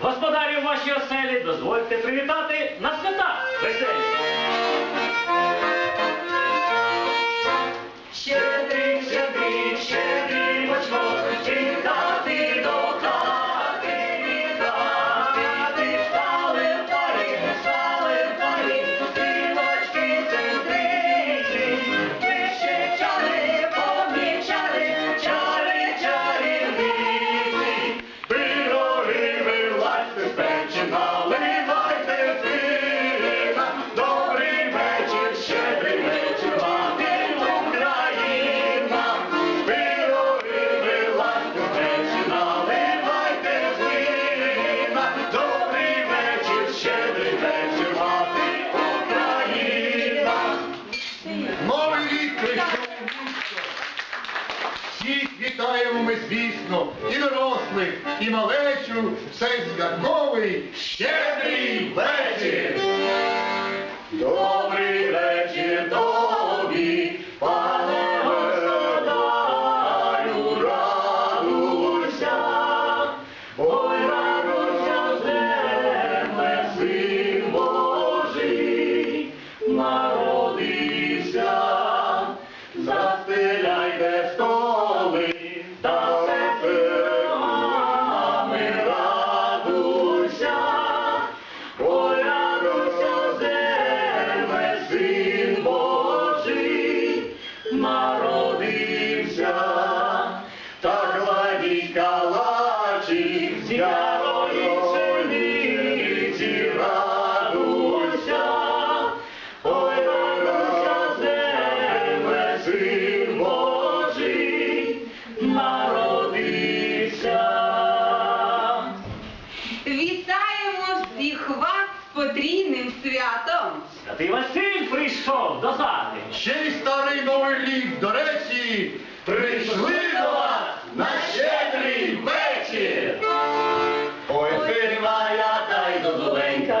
Господарів вашій оселі дозвольте привітати на свята веселі. І малечу, цей святковий щедрий вечір. Добрий вечір потрійним святом. Святий Василь прийшов до хати. Ще й старий новий рік, до речі, прийшли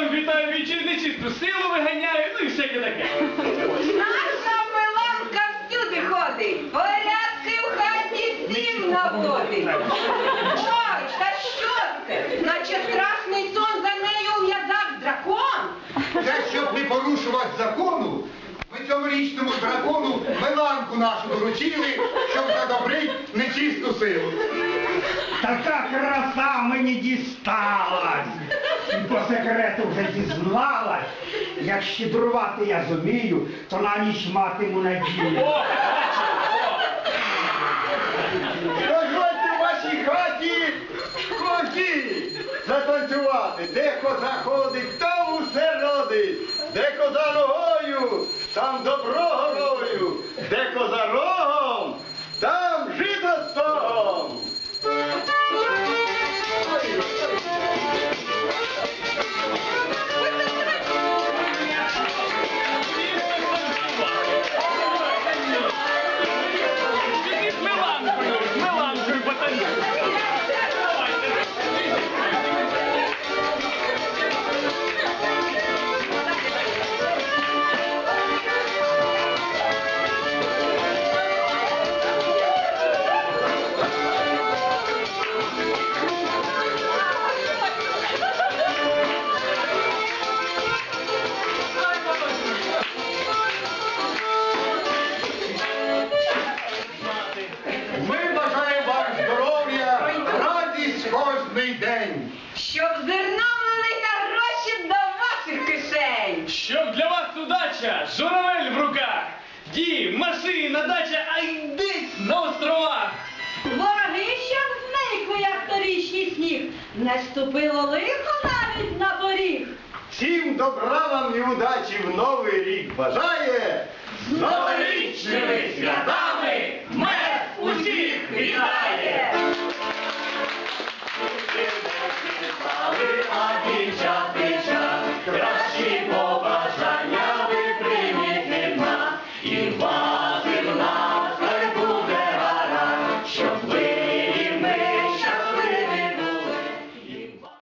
там вітаю вічі нечисту силу виганяю, ну і всяке таке. Наша Миланка всюди ходить, порядки в хаті всім наводить. Ой, та що це? Наче страшний сон за нею ув'язав дракон. Це щоб не порушувати закону, ми цьогорічному дракону Меланку нашу доручили, щоб задобрить нечисту силу. Така краса мені дісталась. І по секрету вже дізналась. Як щедрувати я зумію, то на ніч матиму надію. Дозвольте в вашій хаті козі затанцювати. Де коза ходить, там усе родить. Де коза ногою, там добро горою. Де коза рогом, Щоб для вас удача, журавель в руках, дім, машина, дача, а й десь на островах. Вороги, щоб зникли, як торічній сніг. Не ступило лихо навіть на поріг. Всім добра вам і удачі в новий рік бажає! З новорічними святами!